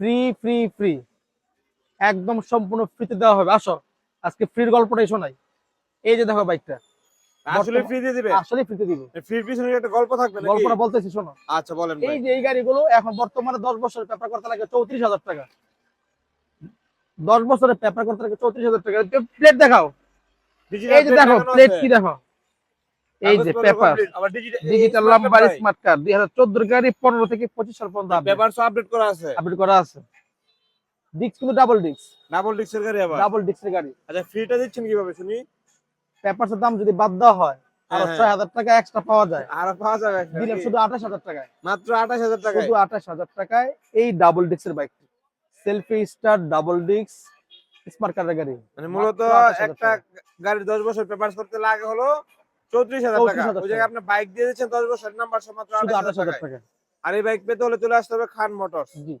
Free free free একদম সম্পূর্ণ ফ্রিতে দেওয়া হবে। আসো আজকে ফ্রির গল্পটাই শোনাই। এই যে দেখো বাইকটা আসলে ফ্রি দিয়ে দিবে? আসলে ফ্রিতে দিব। ফ্রির পিছনে একটা গল্প থাকবে নাকি? গল্পটা বলতেছি শোনো। আচ্ছা বলেন এই যে এই গাড়িগুলো এখন বর্তমানে দশ বছরের পেপার করতে লাগে চৌত্রিশ হাজার টাকা। দশ বছরের পেপার করতে লাগে চৌত্রিশ হাজার টাকা। প্লেট দেখাও। এই যে দেখো প্লেট কি দেখো? এই যে paper digital number smart card দুই হাজার চোদ্দ গাড়ি পনেরো থেকে পঁচিশ সাল পর্যন্ত পেপার আপডেট করা আছে। আপডেট করা আছে। ডিস্ক কিন্তু ডাবল ডিস্ক ডাবল ডিক্সের গাড়ি আবার। ডাবল ডিস্কের গাড়ি। আচ্ছা ফ্রিটা দিচ্ছেন কীভাবে শুনি? পেপারসের দাম যদি বাদ দেওয়া হয় আর হ্যাঁ, হ্যাঁ। টাকা এক্সট্রা পাওয়া যায়। আর পাওয়া যাবে দিলাম শুধু আঠাশ হাজার টাকায়। মাত্র আঠাশ হাজার টাকায়। শুধু আঠাশ হাজার টাকায় এই ডাবল ডিস্কের বাইকটি selfie star double disc smart কার্ডের গাড়ি। মানে মূলত একটা গাড়ির দশ বছর পেপার করতে লাগে হলো চৌত্রিশ হাজার টাকা। ওই জায়গায় আপনি বাইক দিয়ে দিচ্ছেন দশ বছর নাম্বার মাত্র আঠাশ হাজার টাকা। আর এই বাইক পেতে হলে চলে আসতে হবে খান মোটরস। জি।